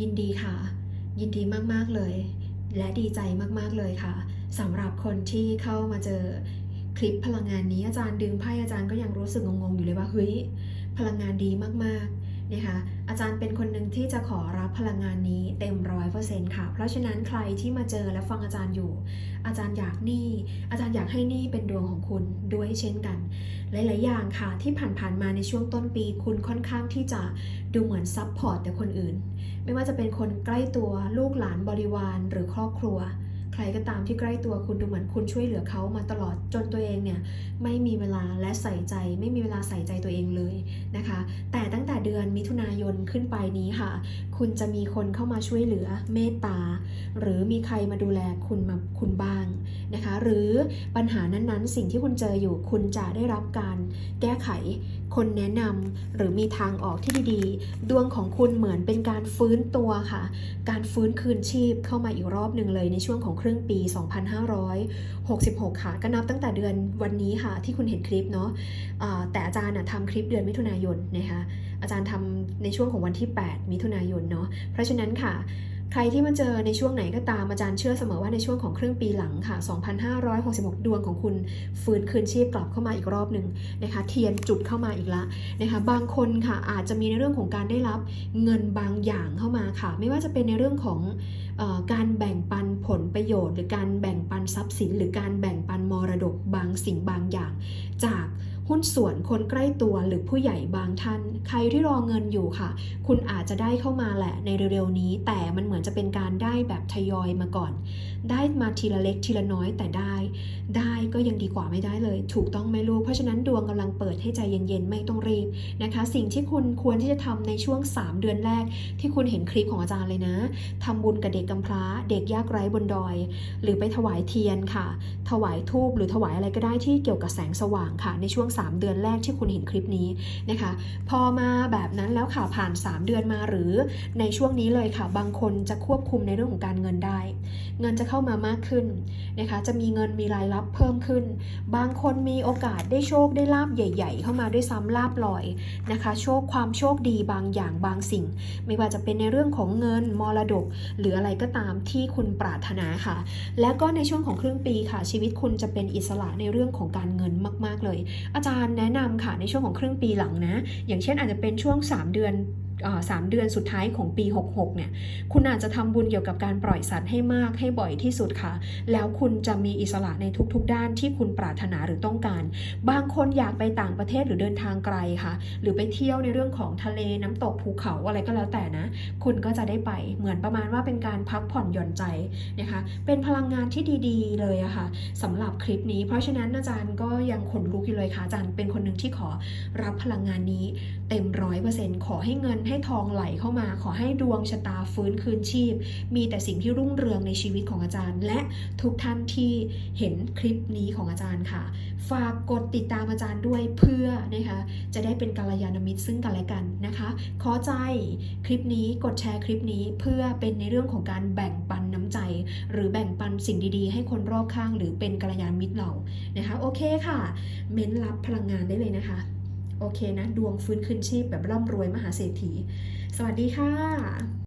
ยินดีค่ะ ยินดีมากๆเลย และดีใจมากๆเลยค่ะสำหรับคนที่เข้ามาเจอคลิปพลังงานนี้อาจารย์ดึงไพ่อาจารย์ก็ยังรู้สึกงงๆอยู่เลยว่าเฮ้ยพลังงานดีมากๆ นะคะอาจารย์เป็นคนหนึ่งที่จะขอรับพลังงานนี้เต็มร้อยเปอร์เซ็นต์ค่ะ เพราะฉะนั้นใครที่มาเจอและฟังอาจารย์อยู่ อาจารย์อยากนี่ อาจารย์อยากให้นี่เป็นดวงของคุณด้วยเช่นกัน หลาย ๆ อย่างค่ะที่ผ่านๆมาในช่วงต้นปี คุณค่อนข้างที่จะดูเหมือนซับพอร์ตแต่คนอื่น ไม่ว่าจะเป็นคนใกล้ตัวลูกหลานบริวารหรือครอบครัว ใครก็ตามที่ใกล้ตัวคุณดูเหมือนคุณช่วยเหลือเขามาตลอดจนตัวเองเนี่ยไม่มีเวลาและใส่ใจ ไม่มีเวลาใส่ใจตัวเองเลยนะคะ แต่ตั้งแต่เดือนมิถุนายนขึ้นไปนี้ค่ะ คุณจะมีคนเข้ามาช่วยเหลือเมตตา หรือมีใครมาดูแลคุณมาคุณบ้างนะคะ หรือปัญหานั้นๆ สิ่งที่คุณเจออยู่คุณจะได้รับการแก้ไขคนแนะนำหรือมีทางออกที่ดีๆ ดวงของคุณเหมือนเป็นการฟื้นตัวค่ะ การฟื้นคืนชีพเข้ามาอีกรอบหนึ่งเลยในช่วงของครึ่งปี 2566 ค่ะ ก็นับตั้งแต่เดือนวันนี้ค่ะ ที่คุณเห็นคลิปเนาะะแต่อาจารย์ทำคลิปเดือนมิถุนายนนะคะอาจารย์ทำในช่วงของวันที่ 8 มิถุนายนเนาะเพราะฉะนั้นค่ะ ใครที่มาเจอในช่วงไหนก็ตามอาจารย์เชื่อเสมอว่าในช่วงของครึ่งปีหลังค่ะ 2566 ดวงของคุณฟื้นคืนชีพกลับเข้ามาอีกรอบหนึ่งนะคะ เทียนจุดเข้ามาอีกละนะคะ บางคนค่ะอาจจะมีในเรื่องของการได้รับเงินบางอย่างเข้ามาค่ะ ไม่ว่าจะเป็นในเรื่องของออการแบ่งปันผลประโยชน์ หรือการแบ่งปันทรัพย์สิน หรือการแบ่งปันมรดกบางสิ่งบางอย่างจาก หุ้นส่วนคนใกล้ตัวหรือผู้ใหญ่บางท่าน ใครที่รอเงินอยู่ค่ะ คุณอาจจะได้เข้ามาแหละในเร็วๆนี้ แต่มันเหมือนจะเป็นการได้แบบทยอยมาก่อน ได้มาทีละเล็กทีละน้อยแต่ได้ ได้ก็ยังดีกว่าไม่ได้เลย ถูกต้องไหมลูกเพราะฉะนั้นดวงกำลังเปิดให้ใจเย็นๆไม่ต้องรีบนะคะ สิ่งที่คุณควรที่จะทำในช่วง 3 เดือนแรก ที่คุณเห็นคลิปของอาจารย์เลยนะทำบุญกับเด็กกำพร้า เด็กยากไร้บนดอย หรือไปถวายเทียนค่ะ ถวายทูบหรือถวายอะไรก็ได้ที่เกี่ยวกับแสงสว่างค่ะในช่วง3เดือนแรกที่คุณเห็นคลิปนี้นะคะ พอมาแบบนั้นแล้วค่ะผ่าน 3 เดือนมาหรือในช่วงนี้เลยค่ะ บางคนจะควบคุมในเรื่องของการเงินได้ เงินจะเข้ามามากขึ้นนะคะ จะมีเงินมีรายรับเพิ่มขึ้น บางคนมีโอกาสได้โชคได้ลาบใหญ่ ๆ เข้ามาด้วยซ้ำลาบลอยนะคะ โชคความโชคดีบางอย่างบางสิ่ง ไม่ว่าจะเป็นในเรื่องของเงินมรดก หรืออะไรก็ตามที่คุณปรารถนาค่ะ แล้วก็ในช่วงของครึ่งปีค่ะ ชีวิตคุณจะเป็นอิสระในเรื่องของการเงินมาก ๆ เลยอาาจารย์แนะนำค่ะในช่วงของครึ่งปีหลังนะ อย่างเช่นอาจจะเป็นช่วง 3 เดือน สามเดือนสุดท้ายของปี 66 เนี่ย คุณอาจจะทำบุญเกี่ยวกับการปล่อยสัตว์ให้มากให้บ่อยที่สุดค่ะ แล้วคุณจะมีอิสระในทุกๆ ด้านที่คุณปรารถนาหรือต้องการ บางคนอยากไปต่างประเทศหรือเดินทางไกลค่ะ หรือไปเที่ยวในเรื่องของทะเลน้ำตกภูเขาอะไรก็แล้วแต่นะ คุณก็จะได้ไป เหมือนประมาณว่าเป็นการพักผ่อนหย่อนใจนะคะ เป็นพลังงานที่ดีๆ เลยอะค่ะสำหรับคลิปนี้ เพราะฉะนั้นอาจารย์ก็ยังขนลุกอยู่เลยค่ะอาจารย์เป็นคนหนึ่งที่ขอรับพลังงานนี้เต็มร้อยเปอร์เซ็นต์ขอให้เงินให้ทองไหลเข้ามา ขอให้ดวงชะตาฟื้นคืนชีพ มีแต่สิ่งที่รุ่งเรืองในชีวิตของอาจารย์ และทุกท่านที่เห็นคลิปนี้ของอาจารย์ค่ะ ฝากกดติดตามอาจารย์ด้วยเพื่อนะคะจะได้เป็นกัลยาณมิตรซึ่งกันและกันนะคะ ขอใจคลิปนี้กดแชร์คลิปนี้เพื่อเป็นในเรื่องของการแบ่งปันน้ำใจ หรือแบ่งปันสิ่งดีๆ ให้คนรอบข้าง หรือเป็นกัลยาณมิตรเรานะคะโอเคค่ะ เม้นรับพลังงานได้เลยนะคะ โอเคนะ ดวงฟื้นคืนชีพแบบร่ำรวยมหาเศรษฐี สวัสดีค่ะ